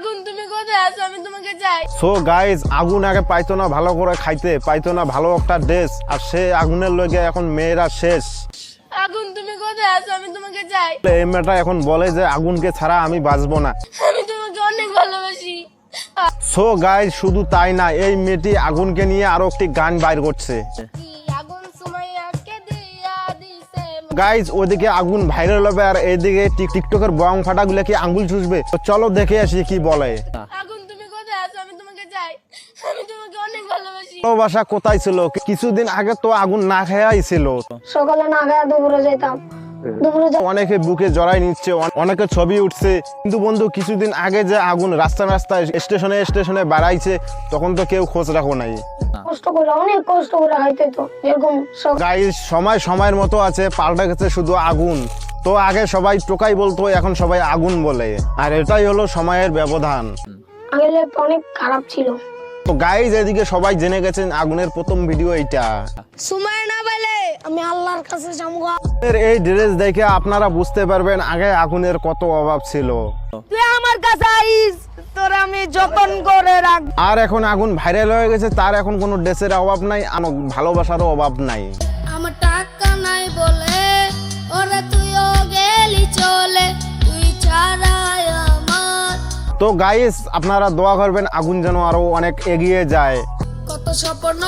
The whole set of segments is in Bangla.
আগুন তুমি কোথায় আছো? আমি তোমাকে চাই। সো গাইজ আগুন আগে পাইতো না ভালো করে খাইতে। পাইতো না ভালো একটা ড্রেস আর সে আগুনের লগে এখন মেয়েরা শেষ। আগুন তুমি কোথায় আছো? আমি তোমাকে চাই। এই মেয়েটা এখন বলে যে আগুনকে ছাড়া আমি বাঁচবো না। আমি তোমাকে অনেক ভালোবাসি। সো গাইজ শুধু তাই না এই মেয়েটি আগুনকে নিয়ে আরও একটি গান বাইর করছে। গাইজ ওদিকে আগুন ভাইরাল হবে আর এইদিকে টিক- টিকটকের বং ফাটাগুলো কি আঙ্গুল চুষবে? তো চলো দেখে আসি কি বলে। আগুন তুমি কোথায় আছো? আমি তোমাকে চাই। আমি তোমাকে অনেক ভালোবাসি। ভালোবাসা কোথায় ছিল? কিছুদিন আগে তো আগুন না খেয়াই ছিল। সকালে না খাওয়া দুপুরে যেতাম। অনেকে বুকে জড়াই নিচ্ছে অনেকে ছবি উঠছে। কিন্তু বন্ধু কিছুদিন আগে যে আগুন রাস্তা রাস্তায় স্টেশনে স্টেশনে বাড়াইছে তখন তো কেউ খোঁজ রাখো নাই। কষ্ট করে অনেক কষ্ট করে খাইতে তো এরকম গাইস সময় সময়ের মতো আছে পাল্টে গেছে শুধু আগুন। তো আগে সবাই টোকাই বলতো এখন সবাই আগুন বলে। আর এটাই হলো সময়ের ব্যবধান। আগে অনেক খারাপ ছিল। তো গাইজ এদিকে সবাই জেনে গেছেন আগুনের প্রথম ভিডিও এইটা। সময় না পেলে আমি আল্লাহর কাছে যাব। এর এই ড্রেস দেখে আপনারা বুঝতে পারবেন আগে আগুনের কত অভাব ছিল। তুই আমার কাছে আইস তোর আমি যতন করে রাখ আর এখন আগুন ভাইরাল হয়ে গেছে তার এখন কোনো ড্রেসের অভাব নাই ভালোবাসারও অভাব নাই। তো গাইস আপনারা দোয়া করবেন আগুন যেন আরও অনেক এগিয়ে যায়। কত স্বপ্ন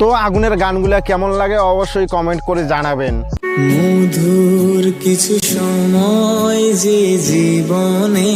তো আগুনের গানগুলা কেমন লাগে অবশ্যই কমেন্ট করে জানাবেন। মধুর কিছু সময় যে জীবনে